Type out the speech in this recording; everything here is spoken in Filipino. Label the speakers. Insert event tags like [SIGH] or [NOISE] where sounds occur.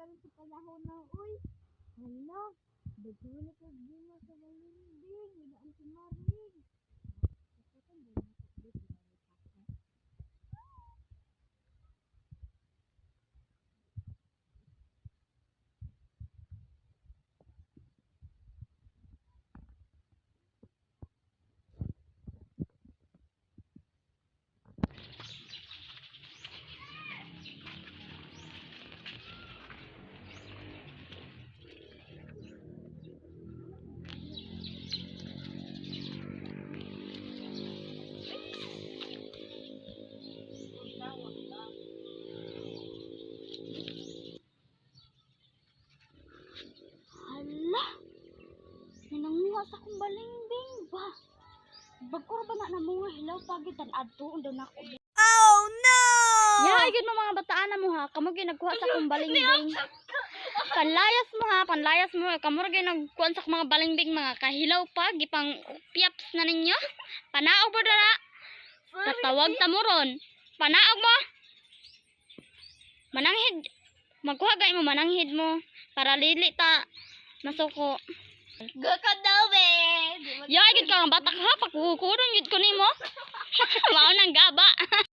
Speaker 1: karon sa panahon na uy. Hala, daghan na kag Nananguha sa akong balingbing ba? Bagkor ba na namunga hilaw pagitan adto undang ako.
Speaker 2: Oh no!
Speaker 1: Ya, yun mo mga bataan na mo ha. Kamo ginagkuha sa akong balingbing. Panlayas mo ha, panlayas mo. Kamo rin nagkuha sa mga balingbing mga kahilaw pa. Gipang piaps na ninyo. Panaog mo dara. Tatawag ta mo ron. Panaog mo. Mananghid. Magkuha gay mo, mananghid mo. Para lili ta. Masuko.
Speaker 2: Gaka daw, be!
Speaker 1: Ya, gid ka nga batak ha. Pagkukuron yun ko nimo. [LAUGHS] Mao nang gaba. [LAUGHS]